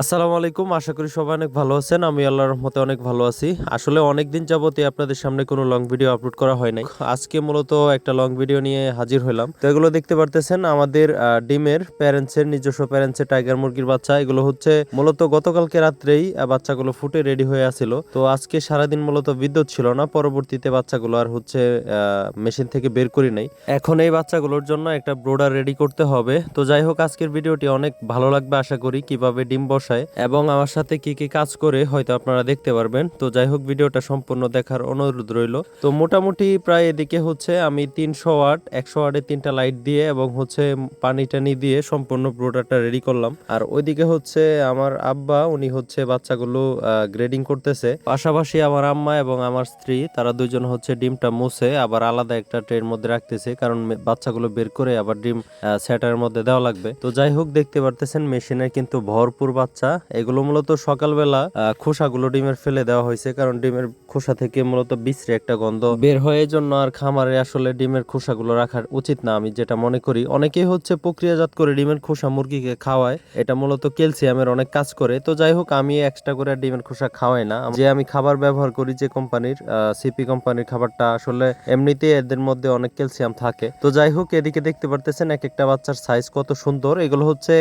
আসসালামু আলাইকুম, আশা করি সবাই অনেক ভালো আছেন। আমি আল্লাহর রহমতে অনেক ভালো আছি। আসলে অনেক দিন যাবতই আপনাদের সামনে কোনো লং ভিডিও আপলোড করা হয় নাই। আজকে মূলত একটা লং ভিডিও নিয়ে হাজির হলাম। তো এগুলো দেখতে পারতেছেন, আমাদের ডিমের প্যারেন্টসের নিজস্ব প্যারেন্টসের টাইগার মুরগির বাচ্চা। এগুলো হচ্ছে মূলত গতকালকে রাত্রেই বাচ্চাগুলো ফুটে রেডি হয়ে আছিল। তো আজকে সারাদিন মূলত বিদ্যুৎ ছিল না, পরবর্তীতে বাচ্চাগুলো আর হচ্ছে মেশিন থেকে বের করি নাই। এখন এই বাচ্চাগুলোর জন্য একটা ব্রোডার রেডি করতে হবে। তো যাই হোক, আজকের ভিডিওটি অনেক ভালো লাগবে, আশা করি। কীভাবে ডিম বসায় এবং আমার সাথে কি কি কাজ করে হয়তো আপনারা দেখতে পারবেন। তো যাই হোক, ভিডিওটা সম্পূর্ণ দেখার অনুরোধ রইল। তো মোটামুটি প্রায় এদিকে হচ্ছে আমি তিনশো ওয়াট, একশো ওয়াটে তিনটা লাইট দিয়ে এবং হচ্ছে পানি টানি দিয়ে সম্পূর্ণ ব্রোডারটা রেডি করলাম। আর ওইদিকে হচ্ছে আমার আব্বা, উনি হচ্ছে বাচ্চাগুলো গ্রেডিং করতেছে। পাশাপাশি আমার আম্মা এবং আমার স্ত্রী, তারা দুজন হচ্ছে ডিমটা মুছে আবার আলাদা একটা ট্রের মধ্যে রাখতেছে কারণ বাচ্চাগুলো বের করে আবার ডিম সেটার মধ্যে দেওয়া লাগবে। তো যাই হোক, দেখতে পারতেছেন, মেশিনের কিন্তু ভরপুর বাচ্চা, এগুলো মূলত সকালবেলা খোসাগুলো ডিমের ফেলে দেওয়া হয়েছে, কারণ ডিমের খোসা থেকে মূলত বিশ্রী একটা গন্ধ বের হয় জন্য আর খামারে আসলে ডিমের খোসাগুলো রাখার উচিত না, আমি যেটা মনে করি। অনেকেই হচ্ছে প্রক্রিয়াজাত করে ডিমের খোসা মুরগিকে খাওয়ায়, এটা মূলত ক্যালসিয়ামের অনেক কাজ করে। তো যাই হোক, আমি এক্সট্রা করে ডিমের খোসা খাওয়াই না। যে আমি খাবার ব্যবহার করি যে কোম্পানির সিপি কোম্পানির খাবারটা, আসলে এমনিতেই এদের মধ্যে অনেক ক্যালসিয়াম থাকে। তো যাই হোক, এদিকে দেখতে পারতেছেন এক একটা বাচ্চার সাইজ কত সুন্দর। এগুলো হচ্ছে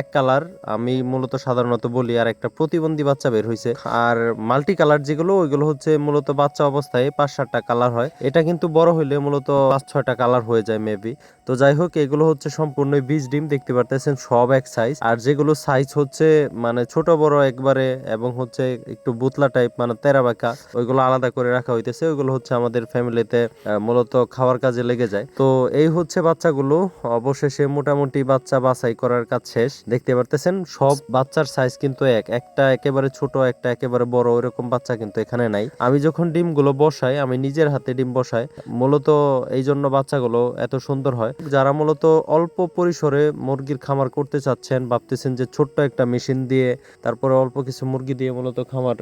এক কালার আমি মূলত সাধারণত বলি, আর একটা প্রতিবন্ধী বাচ্চা বের হয়েছে আর মাল্টি কালার যেগুলো, ওইগুলো হচ্ছে মূলত বাচ্চা অবস্থায় পাঁচ সাতটা কালার হয়। এটা কিন্তু বড় হইলে মূলত পাঁচ ছয়টা কালার হয়ে যায় মেবি তো যাই হোক, এগুলো হচ্ছে সম্পূর্ণ বীজ ডিম, দেখতে পারতেছেন সব এক সাইজ আর যেগুলো সাইজ হচ্ছে মানে ছোট, বড় একবারে, এবং হচ্ছে একটু বুতলা টাইপ মানে তেরা বাঁকা ওইগুলো আলাদা করে রাখা হইতেছে। ওইগুলো হচ্ছে আমাদের ফ্যামিলিতে মূলত খাওয়ার কাজে লেগে যায়। তো এই হচ্ছে বাচ্চাগুলো। অবশেষে মোটামুটি বাচ্চা বাছাই করার কাজ শেষ। দেখতে পারতেছেন সব বাচ্চার সাইজ কিন্তু এক। একটা একেবারে ছোট, একটা একেবারে বড়, ওইরকম বাচ্চা কিন্তু এখানে নাই। আমি যখন ডিমগুলো বসাই, আমি নিজের হাতে ডিম বসাই, মূলত এই জন্য বাচ্চাগুলো এত সুন্দর হয়। যারা মূলত অল্প পরিসরে মুরগির খামার করতে চাচ্ছেন, ভাবতেছেন যে ছোট্ট একটা মেশিন দিয়ে, তারপরে অল্প কিছু মুরগি দিয়ে মূলত খামার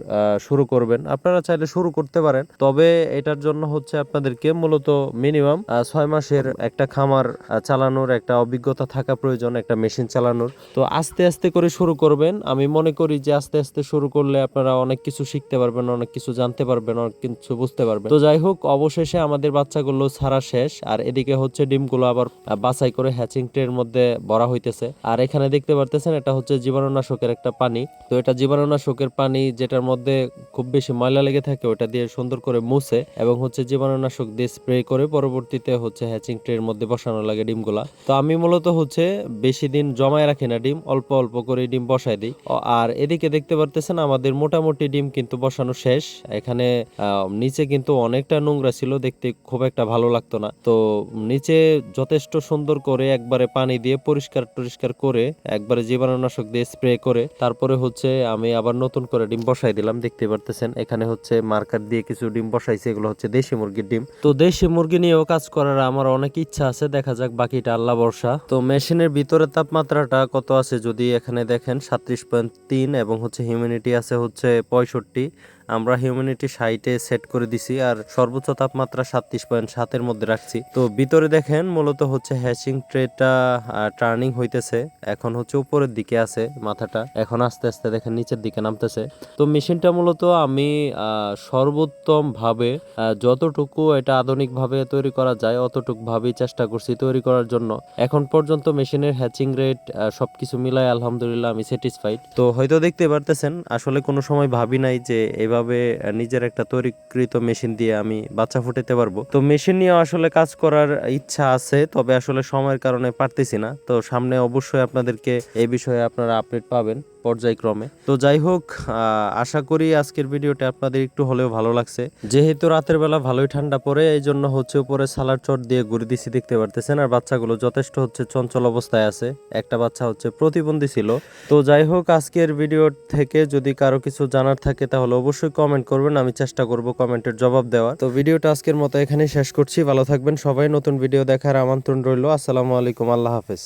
শুরু করবেন, আপনারা চাইলে শুরু করতে পারেন। তবে এটার জন্য হচ্ছে আপনাদেরকে মূলত মিনিমাম ছয় মাসের একটা খামার চালানোর একটা অভিজ্ঞতা থাকা প্রয়োজন, একটা মেশিন চালানোর। তো আস্তে আস্তে করে শুরু করবেন, আমি মনে করি যে আস্তে আস্তে শুরু করলে আপনারা অনেক কিছু শিখতে পারবেন, অনেক কিছু জানতে পারবেন, অনেক কিছু বুঝতে পারবেন। তো যাই হোক, অবশেষে আমাদের বাচ্চাগুলো ছাড়া শেষ, আর এদিকে হচ্ছে ডিমগুলো আবার বাছাই করে হ্যাচিং ট্রের মধ্যে ভরা হইতেছে। আর এখানে দেখতে পারতেছেন, এটা হচ্ছে জীবাণুনাশকের একটা পানি। তো এটা জীবাণুনাশকের পানি যেটার মধ্যে খুব বেশি ময়লা লেগে থাকে, ওটা দিয়ে সুন্দর করে মুছে এবং হচ্ছে জীবাণুনাশক দিয়ে স্প্রে করে পরবর্তীতে হচ্ছে হ্যাচিং ট্রের মধ্যে বসানো লাগে ডিমগুলা। তো আমি মূলত হচ্ছে বেশি দিন জমায় রাখি না ডিম, অল্প অল্প করে ডিম বসাই দিই। আর এদিকে দেখতে পারতেছেন আমাদের মোটামুটি ডিম কিন্তু বসানো শেষ। এখানে নিচে কিন্তু অনেকটা নোংরা ছিল, দেখতে খুব একটা ভালো লাগতো না। তো নিচে যথেষ্ট সুন্দর করে একবারে পানি দিয়ে পরিষ্কার টরিষ্কার করে, একবারে জীবাণুনাশক দিয়ে স্প্রে করে, তারপরে হচ্ছে আমি আবার নতুন করে ডিম বসাই দিলাম। দেখতে পারতেছেন, এখানে হচ্ছে মার্কার দিয়ে কিছু ডিম বসাইছে, এগুলো হচ্ছে দেশি মুরগির ডিম। তো দেশি মুরগি নিয়েও কাজ করার আমার অনেক ইচ্ছা আছে, দেখা যাক বাকিটা আল্লাহ বর্ষা তো মেশিনের ভিতরে তাপমাত্রাটা কত আছে, যদি এখানে দেখেন। সাত্রিশ পয়েন্ট তিন এবং হচ্ছে হিউম্যানিটি আছে হচ্ছে পঁয়ষট্টি। আমরা হিউমিনিটি সাইটে সেট করে দিছি আর সর্বোচ্চ তাপমাত্রা সাতত্রিশ পয়েন্ট সাতের মধ্যে রাখছি। তো ভিতরে দেখেন, মূলত হচ্ছে হ্যাচিং ট্রেটা টার্নিং হইতেছে। এখন হচ্ছে উপরের দিকে আছে মাথাটা। এখন আস্তে আস্তে দেখেন নিচের দিকে নামতেছে। তো মেশিনটা মূলত আমি সর্বোত্তম ভাবে যতটুকু এটা আধুনিক ভাবে তৈরি করা যায়, অতটুকু ভাবেই চেষ্টা করছি তৈরি করার জন্য। এখন পর্যন্ত মেশিনের হ্যাচিং রেট সবকিছু মিলাই আলহামদুলিল্লাহ আমি স্যাটিসফাইড তো হয়তো দেখতে পারতেছেন, আসলে কোনো সময় ভাবি নাই যে এভাবে আহ, নিজের একটা তৈরিকৃত মেশিন দিয়ে আমি বাচ্চা ফুটাতে পারব। তো মেশিন নিয়ে আসলে কাজ করার ইচ্ছা আছে তবে আসলে সময়ের কারণে পারতেছি না। তো সামনে অবশ্যই আপনাদেরকে এই বিষয়ে আপনারা আপডেট পাবেন পর্যায়ক্রমে। তো যাই হোক আশা করি আজকের ভিডিওটা আপনাদের একটু হলেও ভালো লাগছে। যেহেতু রাতের বেলা ভালোই ঠান্ডা পড়ে এই জন্য হচ্ছে উপরে সালার চট দিয়ে ঘুরে দিছি দেখতে পারতেছেন। আর বাচ্চাগুলো যথেষ্ট হচ্ছে চঞ্চল অবস্থায় আছে। একটা বাচ্চা হচ্ছে প্রতিবন্ধী ছিল। তো যাই হোক আজকের ভিডিও থেকে যদি কারও কিছু জানার থাকে তাহলে অবশ্যই কমেন্ট করবেন, আমি চেষ্টা করব কমেন্টের জবাব দেওয়ার। তো ভিডিওটা আজকের মতো এখানেই শেষ করছি। ভালো থাকবেন সবাই। নতুন ভিডিও দেখার আমন্ত্রণ রইল। আসসালামু আলাইকুম। আল্লাহ হাফেজ।